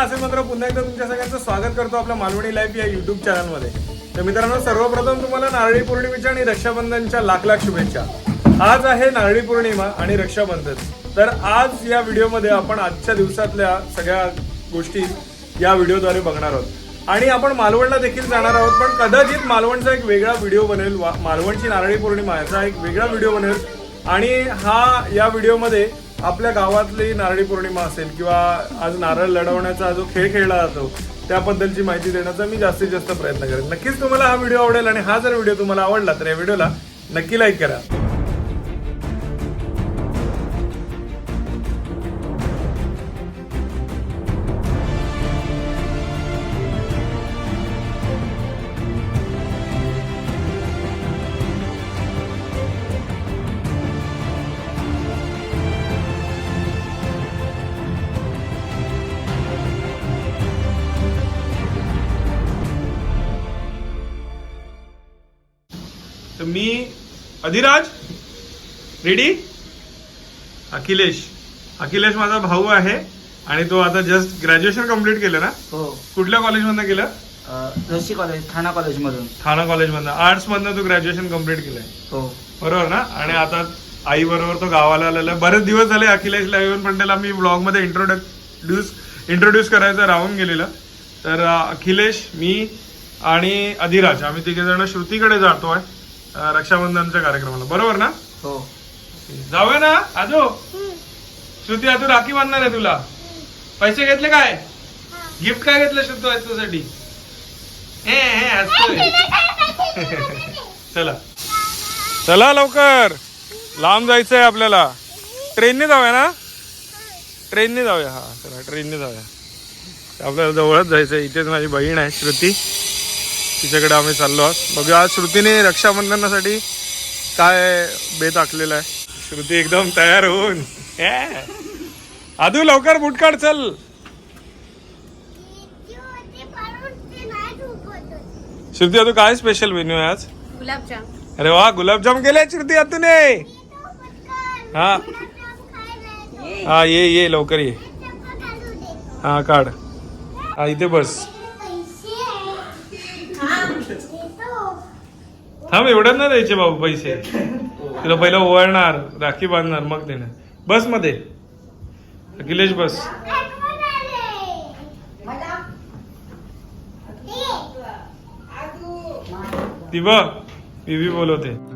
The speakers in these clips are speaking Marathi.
असेल मात्र पुन्हा एकदा तुमच्या सगळ्यांचं स्वागत करतो आपल्या मालवणी लाईफ या युट्यूब चॅनलमध्ये तर मित्रांनो सर्वप्रथम तुम्हाला नारळी पौर्णिमेच्या आणि रक्षाबंधनच्या लाख लाख शुभेच्छा. आज आहे नारळी पौर्णिमा आणि रक्षाबंधन. तर आज या व्हिडिओमध्ये आपण आजच्या दिवसातल्या सगळ्या गोष्टी या व्हिडिओद्वारे बघणार आहोत. आणि आपण मालवणला देखील जाणार आहोत पण कदाचित मालवणचा एक वेगळा व्हिडिओ बनेल वा- मालवणची नारळी पौर्णिमा याचा एक वेगळा व्हिडिओ बनेल. आणि हा या व्हिडिओमध्ये आपल्या गावातली नारळी पौर्णिमा असेल किंवा आज नारळ लढवण्याचा जो खेळ खेळला जातो त्याबद्दलची माहिती देण्याचा मी जास्तीत जास्त प्रयत्न करेन. नक्कीच तुम्हाला हा व्हिडिओ आवडेल आणि हा जर व्हिडिओ तुम्हाला आवडला तर या व्हिडिओला नक्की लाईक करा. तर मी अधिराज रेडी? अखिलेश. अखिलेश माझा भाऊ आहे आणि तो आता जस्ट ग्रॅज्युएशन कंप्लीट केलं ना? हो. कुठल्या कॉलेजमधनं केलं? रशी कॉलेज ठाणा कॉलेजमधून ठाणा कॉलेजमधनं आर्ट्स मधनं तू ग्रॅज्युएशन कंप्लीट केलंय. हो. बरोबर ना? आणि आता आई बरोबर तो गावाला आलेला आहे. बरेच दिवस झाले अखिलेशला येऊन पण त्याला मी ब्लॉगमध्ये इंट्रोडक्ट्यूस इंट्रोड्यूस करायचं राहून गेलेलं. तर अखिलेश मी आणि अधिराज आम्ही तिघे जण श्रुतीकडे जातोय. अं, रक्षाबंधनच्या कार्यक्रमाला. बरोबर ना? हो. जाऊया ना? आजो. श्रुती आता राखी बांधणार आहे तुला. पैसे घेतले काय? गिफ्ट काय घेतलं श्रुतू याच्यासाठी हे हे हसतोय चला. चला लवकर. लांब जायचंय आपल्याला. ट्रेनने जाऊया ना? ट्रेनने जाऊया. हा चला ट्रेनने जाऊया. आपल्याला जवळच जायचंय. इथेच माझी बहीण आहे श्रुती. तिच्याकडे आम्ही चाललो आहोत. बघूया आज श्रुतीने रक्षाबंधनासाठी काय बेत आखलेला आहे. श्रुती एकदम तयार होऊन. हे. आदू लवकर बूट काढ चल. श्रुती आदू काय स्पेशल मेन्यू आहे आज? गुलाबजाम. अरे वा गुलाबजाम केले श्रुती आतूने. हा. हा ये ये लवकर ये. हा काढ. हा इथे बस. थांब एवढ्यात ना द्यायचे बाबू पैसे. तुला पहिला ओवाळणार राखी बांधणार मग देणार. बसमध्ये. अखिलेश बस. ती बघ बीबी बोलवते.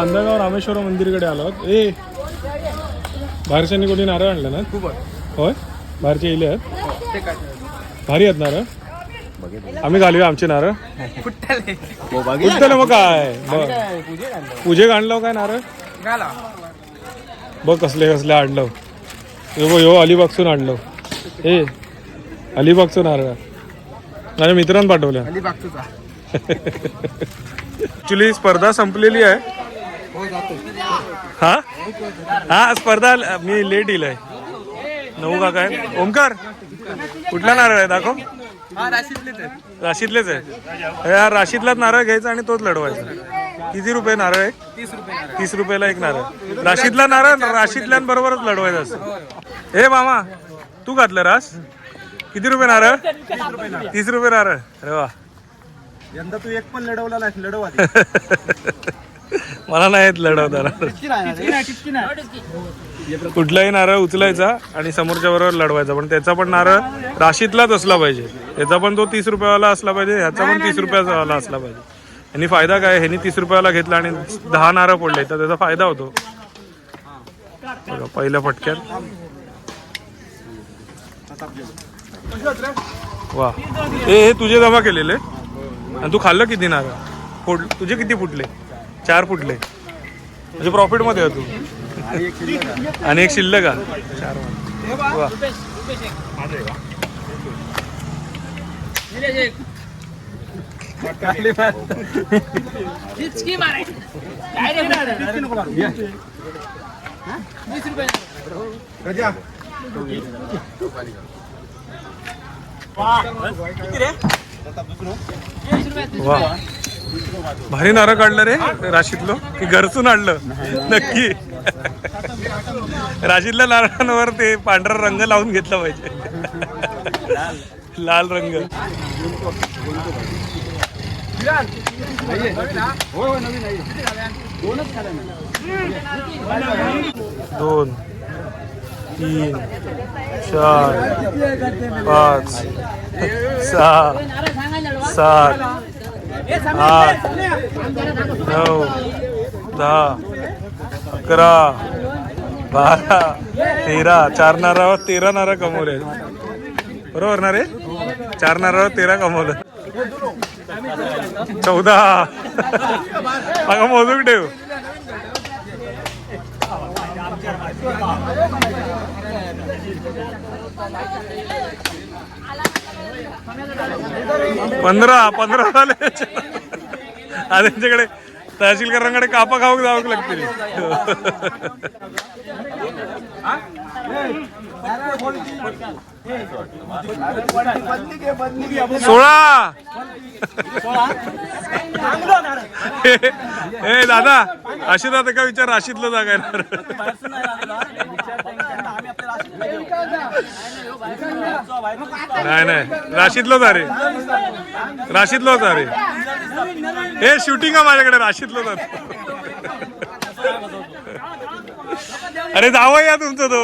कांदागाव रामेश्वर मंदिरकडे आलो आहोत. ए बाहेरच्यांनी कोणी नारळ आणलं ना? खूप होय? बाहेरचे इले आहेत. भारी आहेत नारळ. आम्ही घालूया आमचे नारळ. कुठलं? मग काय. पूजेक आणलं? काय नारळ? बघ कसले कसले आणलं. यो बघ, यो अलिबागसून आणलं. ए अलिबागचं नारळ. माझ्या मित्रांनी पाठवलं. ऍक्च्युली स्पर्धा संपलेली आहे. हा? हा स्पर्धा मी लेट येईल नऊ का काय? ओमकार कुठला नारळ आहे? दाखव. राशीतलेच आहे. या राशीतलाच नारळ घ्यायचा आणि तोच लढवायचा. किती रुपये नारळ आहे? तीस रुपयाला एक नारळ. राशीतला नारळ राशीतल्यांबरोबरच लढवायचा असं हे मामा तू घातलं रास? किती रुपये नारळ? तीस रुपये नारळ. अरे वा. यंदा तू एक पण लढवला नाही लढव. मला नाही येत लढवताना कुठलाही नारळ उचलायचा आणि समोरच्या बरोबर लढवायचा पण त्याचा पण नारळ राशीतलाच असला पाहिजे. त्याचा पण तो तीस रुपयावाला असला पाहिजे ह्याचा पण तीस रुपयाचा वाला असला पाहिजे. ह्यांनी फायदा काय ह्यांनी तीस रुपयाला घेतला आणि दहा नारळ पडले तर त्याचा फायदा होतो. पहिल्या फटक्यात. वा. हे हे तुझे जमा केलेले? आणि तू खाल्लं किती नारळ? फोड तुझे किती फुटले? चार फुटले. म्हणजे प्रॉफिटमध्ये तू. आणि एक शिल्लक का चार वा. भारी नारळ काढलं रे राशीतलं. की घरचून आणलं. नक्की. राशीतल्या नारळांवर ते पांढरा रंग लावून घेतला पाहिजे. लाल रंग. दोन तीन चार पाच सहा सात आठ नऊ दहा अकरा बारा तेरा चार नारावर तेरा नारा कमवले. बरोबर ना रे? चार नारावर तेरा कमवलं. चौदा. अगं मोजून ठेव. पंधरा पंधरा झाले. आणि त्यांच्याकडे तहसीलकरांकडे कापा खाऊक जावं लागतील. सोळा. ए दादा अशी दादा का विचार राशीतलं जागा येणार. नाही नाही. राशीतलोच अरे राशीतलोच अरे हे शूटिंग आहे माझ्याकडे राशीतलोच अरे जावं या तुमचं तो.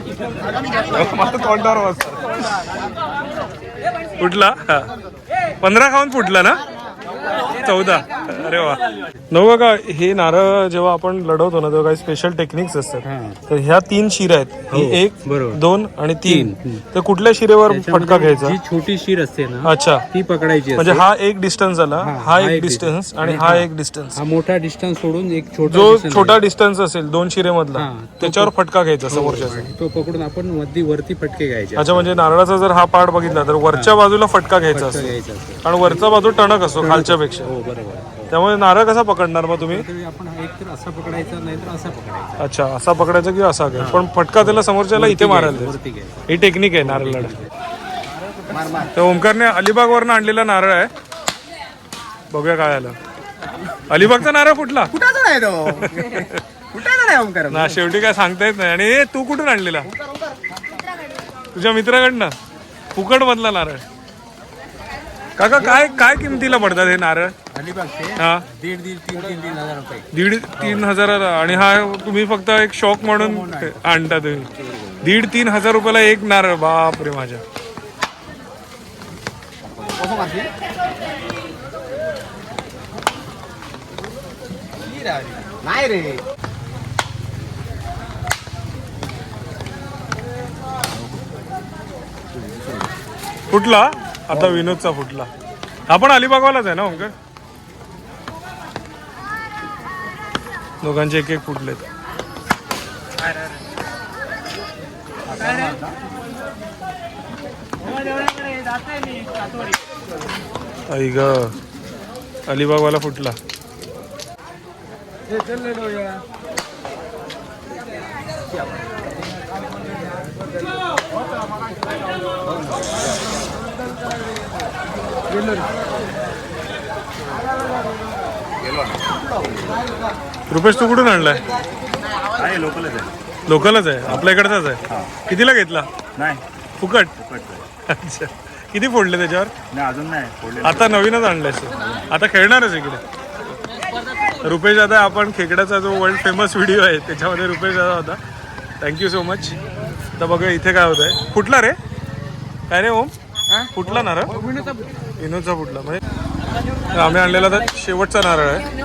मला तोंडावर वाजता फुटला? पंधरा खाऊन फुटला ना? चौदा. अरे वा. नऊ का हे नारळ जेव्हा आपण लढवतो ना तेव्हा काही स्पेशल टेक्निक्स असतात. तर ह्या तीन शिरा आहेत. ही एक बरोबर. दोन आणि तीन. तर कुठल्या शिरेवर फटका घ्यायचा? जी छोटी शीर असते ना अच्छा. ती पकडायची म्हणजे असते. हा एक डिस्टन्स झाला हा हा एक डिस्टन्स आणि आणि हा हा- एक डिस्टन्स हा मोठा डिस्टन्स सोडून एक छोटा जो distance छोटा. डिस्टन्स असेल दोन शिरेमधला हा, तो त्याच्यावर फटका घ्यायचा समोरच्याचा. आणि तो पकडून आपण मध्ये वरती फटके घ्यायचे अच्छा म्हणजे नारळाचा जर हा पार्ट बघितला तर वरच्या बाजूला फटका घ्यायचा असतो घ्यायचा असतो कारण वरचा बाजू टणक असतो खालच्या पेक्षा. हो बरोबर. त्यामुळे नारळ कसा पकडणार मग तुम्ही? तरी आपण एक तर असा पकडायचा नाही तर असा पकडायचा. अच्छा असा पकडायचा किंवा असा घ्या? पण फटका त्याला समोरच्याला इथे मारायला द्यायचा. वरती घ्यायचा. ही टेक्निक आहे नारळ लढा. तर ओमकारने अलिबाग वरनं आणलेला नारळ आहे. बघूया काय आलं. अलिबागचा नारळ कुठला? कुठाचा नाही तो? कुठाचा नाही ओमकार? ना शेवटी काय सांगता येत नाही. आणि ए, तू कुठून आणलेला? तुझ्या मित्राकडनं? फुकट मधला नारळ. काका काय काय किमतीला पडतात हे नारळ? हा. दीड दीड तीन तीन तीन हजार रुपये. दीड तीन हजाराला आणि हा तुम्ही फक्त एक शॉक म्हणून आणता तुम्ही. दीड तीन हजार रुपयाला एक नारळ. बाप रे माझ्या नाही रे. फुटला? आता विनोदचा फुटला. हा पण अलिबागवालाच आहे ना ओंकर दोघांचे एक एक फुटलेत. आई ग अलिबागवाला फुटला. रुपेश तू कुठून आणलाय? आहे लोकलच आहे. लोकलच आहे? आपल्या इकडचाच आहे? कितीला घेतला? नाही. फुकट? अच्छा. किती फोडले त्याच्यावर? नाही अजून नाही फोडले आता नवीनच आणलंयस. आता खेळणारच इकडे. रुपेश दादा आपण खेकड्याचा जो वर्ल्ड फेमस व्हिडिओ आहे त्याच्यामध्ये रुपेश दादा होता. थँक्यू सो मच तर बघा इथे काय होत आहे फुटला रे? काय रे ओम? फुटला नारळ विनोदचा फुटला. म्हणजे आम्ही आणलेला तर शेवटचा नारळ आहे.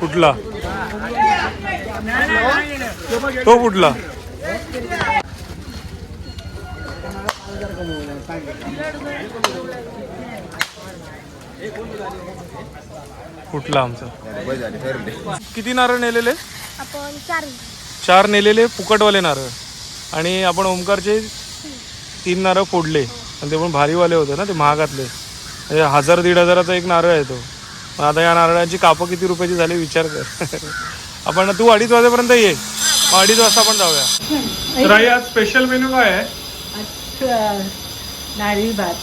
फुटला तो फुटला फुटला आमचा. किती नारळ नेलेले? चार. नेलेले फुकटवाले नारळ. आणि आपण ओमकारचे तीन नारळ फोडले. आणि ते पण भारीवाले होते ना ते महागातले. म्हणजे हजार दीड हजाराचा एक नारळ आहे तो. मग आता या नारळाची कापं किती रुपयाची झाली विचार कर. आपण तू अडीच वाजेपर्यंत ये. अडीच वाजता आपण जाऊया. तर आई, आज स्पेशल मेनू काय आहे? नारळी भात.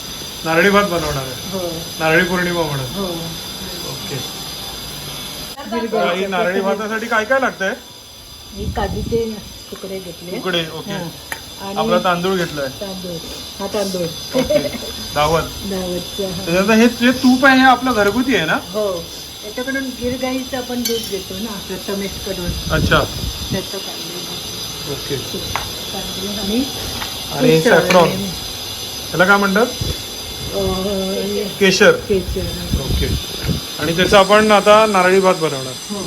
नारळी भात बनवणार आहे. हो. नारळी पौर्णिमा म्हणून. हो. ओके. नारळी भातासाठी काय काय लागतंय? काजूचे तुकडे घेतले. तुकडे ओके. आणि आपला तांदूळ घेतलाय. तांदूळ. हा तांदूळ. दावत. दावतचा हा. जे तूप आहे हे आपलं घरगुती आहे ना? हो. त्याच्याकडून गिरगाईचं आपण दूध घेतो ना प्रथमेशकडून अच्छा. त्याचं काढलेलं ओके. आणि सॅफ्रॉन त्याला काय म्हणतात? केशर. केशर. ओके. आणि त्याचं आपण आता नारळी भात बनवणार. हो.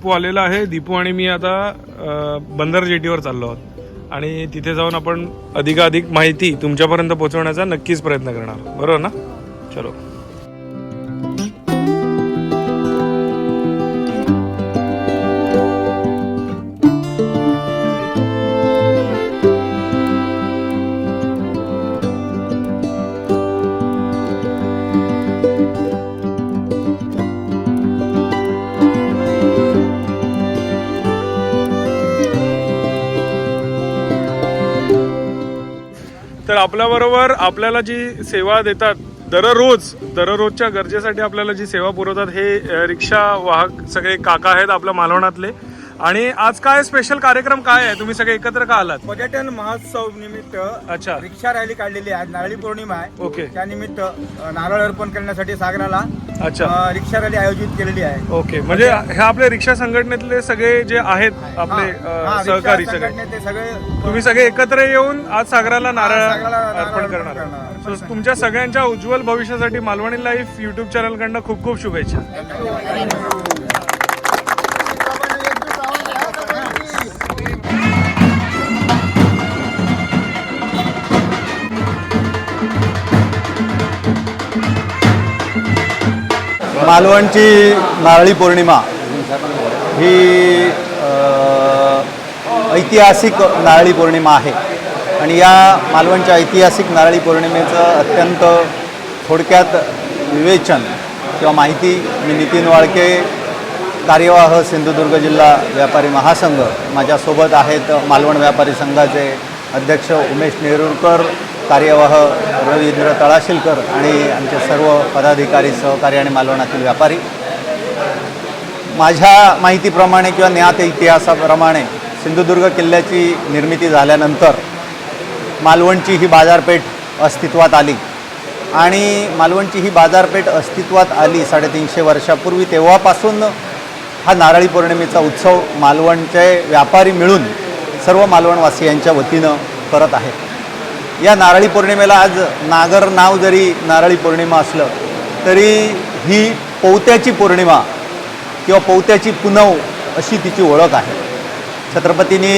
दीपू आलेला आहे. दीपू आणि मी आता बंदर जेटीवर चाललो आहोत. आणि तिथे जाऊन आपण अधिकाधिक माहिती तुमच्यापर्यंत पोहोचवण्याचा नक्कीच प्रयत्न करणार बरोबर ना? चलो. आपल्याबरोबर आपल्याला जी सेवा देतात दररोज दररोजच्या गरजेसाठी आपल्याला जी सेवा पुरवतात हे रिक्षा वाहक सगळे काका आहेत आपल्या मालवणातले. आणि आज काय स्पेशल कार्यक्रम काय आहे? तुम्ही सगळे एकत्र का आलात? पर्यटन महोत्सव निमित्त अच्छा. रिक्षा रॅली काढलेली आहे. नारळी पौर्णिमा आहे. ओके. त्यानिमित्त अ, नारळ अर्पण करण्यासाठी सागराला अच्छा. अ, रिक्षा रॅली आयोजित केलेली आहे. ओके. म्हणजे हे आपले रिक्षा संघटनेतले सगळे जे आहेत आपले हा, अ, रिक्षा सहकारी सगळे. संघटनेचे सगळे तुम्ही सगळे एकत्र येऊन आज सागराला नारळ सागराला नारळ अर्पण अर्पण करणार करणार. So, तुमच्या सगळ्यांच्या उज्ज्वल भविष्यासाठी मालवणी लाईफ युट्यूब चॅनलकडनं खूप खूप शुभेच्छा. मालवणची नारळी पौर्णिमा ही ऐतिहासिक नारळी पौर्णिमा आहे. आणि या मालवणच्या ऐतिहासिक नारळी पौर्णिमेचं अत्यंत थोडक्यात विवेचन किंवा माहिती मी नितीन वाळके कार्यवाह सिंधुदुर्ग जिल्हा व्यापारी महासंघ माझ्यासोबत आहेत मालवण व्यापारी संघाचे अध्यक्ष उमेश नेरुरकर कार्यवाह रवींद्र तळाशीलकर आणि आमचे सर्व पदाधिकारी सहकारी आणि मालवणातील व्यापारी. माझ्या माहितीप्रमाणे किंवा ज्ञात इतिहासाप्रमाणे सिंधुदुर्ग किल्ल्याची निर्मिती झाल्यानंतर मालवणची ही बाजारपेठ अस्तित्वात आली. आणि मालवणची ही बाजारपेठ अस्तित्वात आली साडेतीनशे वर्षापूर्वी तेव्हापासून हा नारळी पौर्णिमेचा उत्सव मालवणचे व्यापारी मिळून सर्व मालवणवासियांच्या वतीनं करत आहेत या नारळी पौर्णिमेला आज नागर नाव जरी नारळी पौर्णिमा असलं तरी ही पौत्याची पौर्णिमा किंवा पौत्याची पुनव अशी तिची ओळख आहे. छत्रपतींनी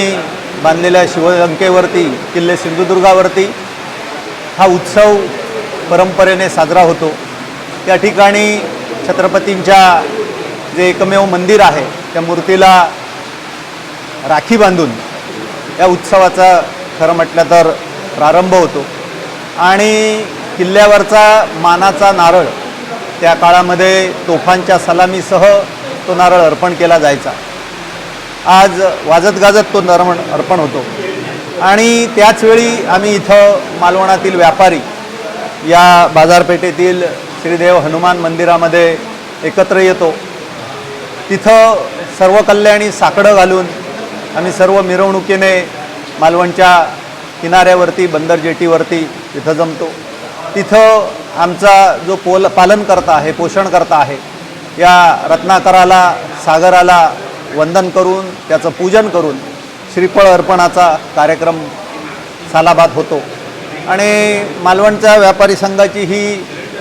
बांधलेल्या शिवलंकेवरती किल्ले सिंधुदुर्गावरती हा उत्सव परंपरेने साजरा होतो. त्या ठिकाणी छत्रपतींच्या जे एकमेव मंदिर आहे त्या मूर्तीला राखी बांधून या उत्सवाचा खरं म्हटलं तर प्रारंभ होतो. आणि किल्ल्यावरचा मानाचा नारळ त्या काळामध्ये तोफांच्या सलामीसह तो नारळ अर्पण केला जायचा. आज वाजत गाजत तो नरमण अर्पण होतो. आणि त्याचवेळी आम्ही इथं मालवणातील व्यापारी या बाजारपेठेतील श्रीदेव हनुमान मंदिरामध्ये एकत्र येतो. तिथं सर्व कल्याणी साकडं घालून आम्ही सर्व मिरवणुकीने मालवणच्या किनाऱ्यावरती बंदर जेटीवरती तिथं जमतो. तिथं आमचा जो पोल पालनकर्ता आहे पोषणकर्ता आहे या रत्नाकराला सागराला वंदन करून त्याचं पूजन करून श्रीफळ अर्पणाचा कार्यक्रम सालाबाद होतो. आणि मालवणच्या व्यापारी संघाची ही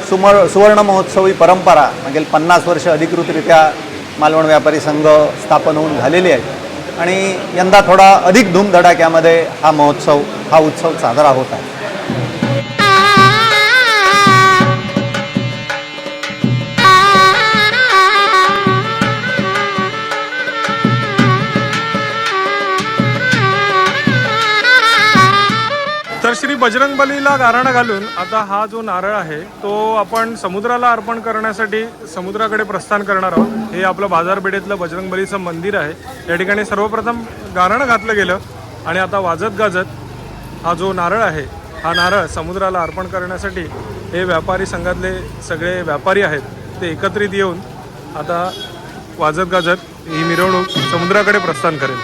सुमर सुवर्ण महोत्सवी परंपरा मागील पन्नास वर्ष अधिकृतरित्या मालवण व्यापारी संघ स्थापन होऊन झालेली आहे. आणि यंदा थोडा अधिक धूमधडाक्यामध्ये हा महोत्सव हा उत्सव साजरा होत आहे. तर श्री बजरंग बलीला घालून आता हा जो नारळ आहे तो आपण समुद्राला अर्पण करण्यासाठी समुद्राकडे प्रस्थान करणार आहोत. हे आपलं बाजारपेठेतलं बजरंग बलीचं मंदिर आहे. या ठिकाणी सर्वप्रथम गाराणं घातलं गेलं आणि आता वाजत गाजत हा जो नारळ आहे हा नारळ समुद्राला अर्पण करण्यासाठी हे व्यापारी संघातले सगळे व्यापारी आहेत ते एकत्रित येऊन आता वाजत गाजत ही मिरवणूक समुद्राकडे प्रस्थान करेल.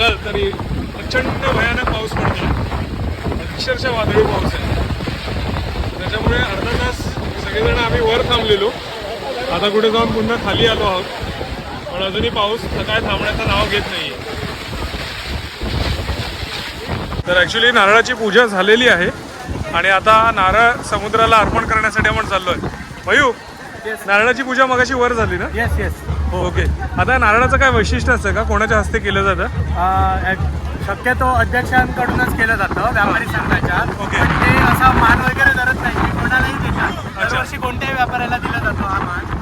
बघाल तरी प्रचंड भयानक पाऊस पडतो अक्षरशः वादळी पाऊस आहे. त्याच्यामुळे अर्धा तास सगळेजण आम्ही वर थांबलेलो. आता कुठे जाऊन पुन्हा खाली आलो आहोत. पण अजूनही पाऊस काय थांबण्याचं नाव घेत नाही तर ॲक्च्युली नारळाची पूजा झालेली आहे. आणि आता नारळ समुद्राला अर्पण करण्यासाठी आपण चाललोय. मयू नारळाची पूजा मगाशी वर झाली ना? Yes yes okay. आता नारळाचं काय वैशिष्ट्य असतं का? कोणाच्या हस्ते केलं जातं? शक्यतो अध्यक्षांकडूनच केलं जातं व्यापारी संघाच्या. ओके. ते असा मान वगैरे करत नाही कोणालाही देतात. दरवर्षी कोणत्याही व्यापाऱ्याला दिला जातो. हा मान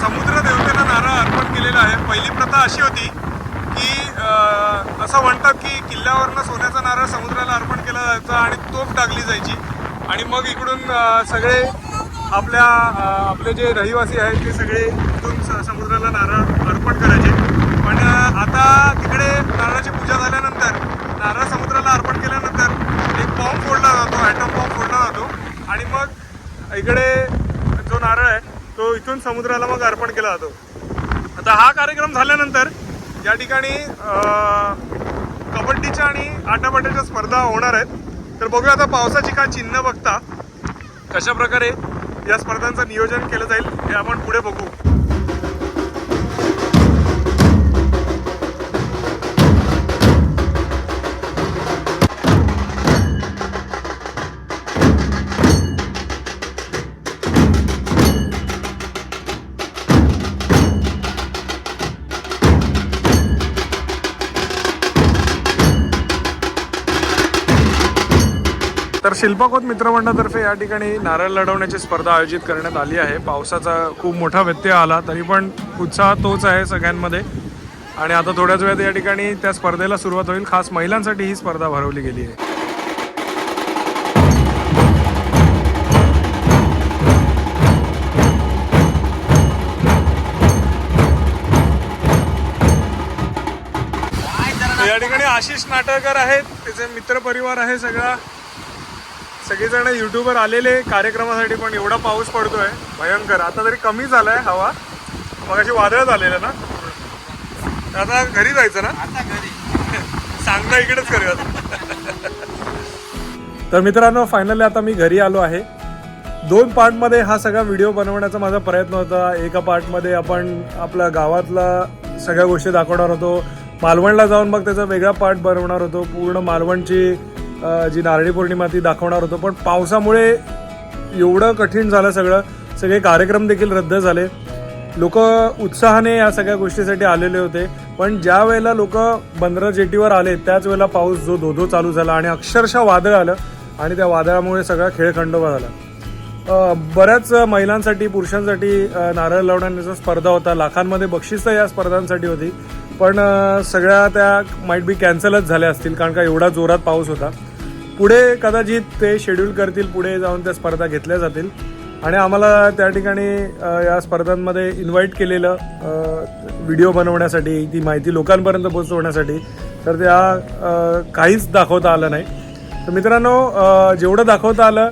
समुद्र देवतेला नारळ अर्पण केलेला आहे पहिली अशी होती की असं म्हणतात की किल्ल्यावरनं सोन्याचा नारळ समुद्राला अर्पण केला जायचा आणि तोफ टाकली जायची. आणि मग इकडून सगळे आपल्या आपले जे रहिवासी आहेत ते सगळे इकडून स- समुद्राला नारळ अर्पण करायचे. पण आता तिकडे नारळाची पूजा झाल्यानंतर नारळ समुद्राला अर्पण केल्यानंतर एक बॉम्ब फोडला जातो ॲटम बॉम्ब फोडला जातो. आणि मग इकडे जो नारळ आहे तो इथून समुद्राला मग अर्पण केला जातो. तर हा कार्यक्रम झाल्यानंतर या ठिकाणी कबड्डीच्या आणि आटापाट्याच्या स्पर्धा होणार आहेत. तर बघूया आता पावसाची काय चिन्ह बघता कशा प्रकारे या स्पर्धांचं नियोजन केलं जाईल हे आपण पुढे बघू. तर शिल्पाकोत मित्रमंडळातर्फे या ठिकाणी नारळ लढवण्याची स्पर्धा आयोजित करण्यात आली आहे. पावसाचा खूप मोठा व्यत्यय आला तरी पण उत्साह तोच आहे सगळ्यांमध्ये. आणि आता थोड्याच वेळात या ठिकाणी त्या स्पर्धेला सुरुवात होईल. खास महिलांसाठी ही स्पर्धा भरवली गेली आहे. या ठिकाणी आशिष नाटककर आहेत. त्याचे मित्रपरिवार आहे सगळा. सगळेजण युट्यूबर आलेले कार्यक्रमासाठी पण एवढा पाऊस पडतोय. भयंकर. आता तरी कमी झालाय हवा. मग अशी वादळ झालेलं ना? आता घरी जायचं ना? आता घरी. सांगता इकडेच करूयात तर मित्रांनो फायनली आता मी घरी आलो आहे. दोन पार्टमध्ये हा सगळा व्हिडिओ बनवण्याचा माझा प्रयत्न होता. एका पार्टमध्ये आपण आपल्या गावातला सगळ्या गोष्टी दाखवणार होतो. मालवणला जाऊन मग त्याचा वेगळा पार्ट बनवणार होतो. पूर्ण मालवणची जी नारळी पौर्णिमा ती दाखवणार होतो. पण पावसामुळे एवढं कठीण झालं सगळं. सगळे कार्यक्रम देखील रद्द झाले. लोक उत्साहाने या सगळ्या गोष्टीसाठी आलेले होते. पण ज्या वेळेला लोक बंदरा जेटीवर आले त्याच वेळेला पाऊस जो धोधो चालू झाला आणि अक्षरशः वादळ आलं आणि त्या वादळामुळे सगळा खेळ खंडोबा झाला. बऱ्याच महिलांसाठी पुरुषांसाठी नारळ लावण्याचा स्पर्धा होता. लाखांमध्ये बक्षिसं या स्पर्धांसाठी होती. पण सगळ्या त्या माईट बी कॅन्सलच झाल्या असतील कारण का एवढा जोरात पाऊस होता. पुढे कदाचित ते शेड्यूल करतील पुढे जाऊन त्या स्पर्धा घेतल्या जातील. आणि आम्हाला त्या ठिकाणी या स्पर्धांमध्ये इन्व्हाइट केलेलं व्हिडिओ बनवण्यासाठी ती माहिती लोकांपर्यंत पोहोचवण्यासाठी तर त्या काहीच दाखवता आलं नाही. तर मित्रांनो जेवढं दाखवता आलं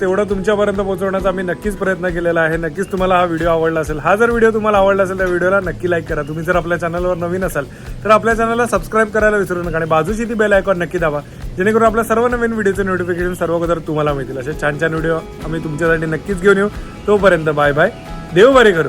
तेवढं तुमच्यापर्यंत पोहोचवण्याचा आम्ही नक्कीच प्रयत्न केलेला आहे. नक्कीच तुम्हाला हा व्हिडिओ आवडला असेल. हा जर व्हिडिओ तुम्हाला आवडला असेल तर व्हिडिओला नक्की लाईक करा. तुम्ही जर आपल्या चॅनलवर नवीन असाल तर आपल्या चॅनलला सबस्क्राईब करायला विसरू नका आणि बाजूची ती बेल आयकॉन नक्की दाबा. जेणेकरून आपल्या सर्व नवीन व्हिडिओचे नोटिफिकेशन सर्व अगोदर तुम्हाला मिळतील. असे छान छान व्हिडिओ आम्ही तुमच्यासाठी नक्कीच घेऊन येऊ. तोपर्यंत बाय बाय देव बरे करू.